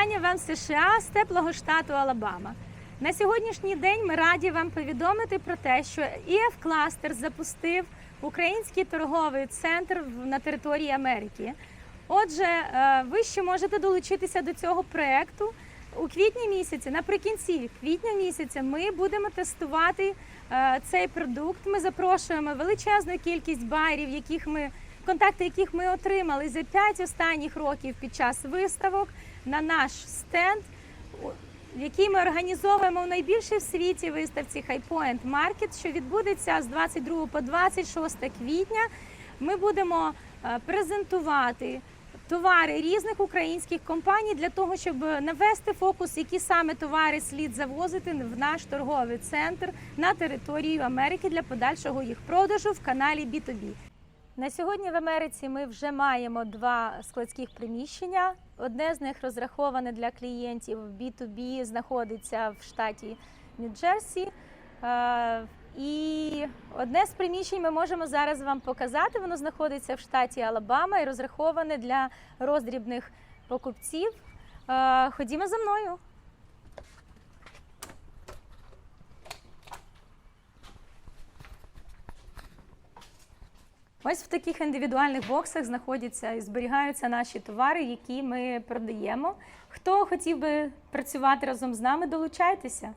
вітання вам з США з теплого штату Алабама. На сьогоднішній день ми раді вам повідомити про те, що EF Cluster запустив український торговий центр на території Америки. Отже, е, ви ще можете долучитися до цього проекту. У квітні місяці, наприкінці квітня місяця, ми будемо тестувати е, цей продукт. Ми запрошуємо величезну кількість байерів, яких ми контакти, яких ми отримали за 5 останніх років під час виставок на наш стенд, який ми організовуємо в найбільшій в світі виставці High Point Market, що відбудеться з 22 по 26 квітня. Ми будемо е, презентувати товари різних українських компаній для того, щоб навести фокус, які саме товари слід завозити в наш торговий центр на територію Америки для подальшого їх продажу в каналі B2B. На сьогодні в Америці ми вже маємо два складських приміщення. Одне з них розраховане для клієнтів B2B, знаходиться в штаті Нью-Джерсі. Е, І одне з приміщень ми можемо зараз вам показати. Воно знаходиться в штаті Алабама і розраховане для роздрібних покупців. Е, Ходімо за мною. Ось в таких індивідуальних боксах знаходяться і зберігаються наші товари, які ми продаємо. Хто хотів би працювати разом з нами, долучайтеся.